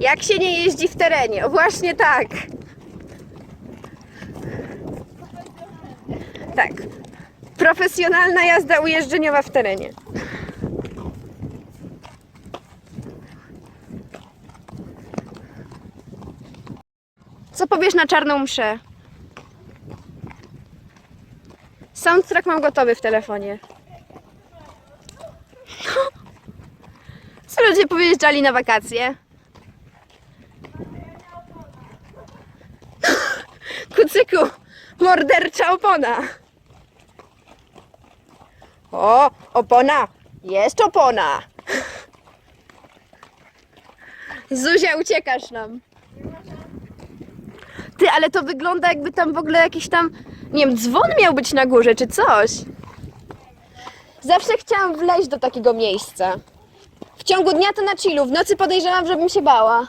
Jak się nie jeździ w terenie? O, właśnie tak. Tak. Profesjonalna jazda ujeżdżeniowa w terenie. Co powiesz na czarną mszę? Soundtrack mam gotowy w telefonie. Co ludzie powyjeżdżali na wakacje? Kucyku, mordercza opona. O, opona, jest opona. Zuzia, uciekasz nam. Ty, ale to wygląda jakby tam w ogóle jakiś tam, nie wiem, dzwon miał być na górze czy coś. Zawsze chciałam wleźć do takiego miejsca. W ciągu dnia to na chillu, w nocy podejrzewam, żebym się bała.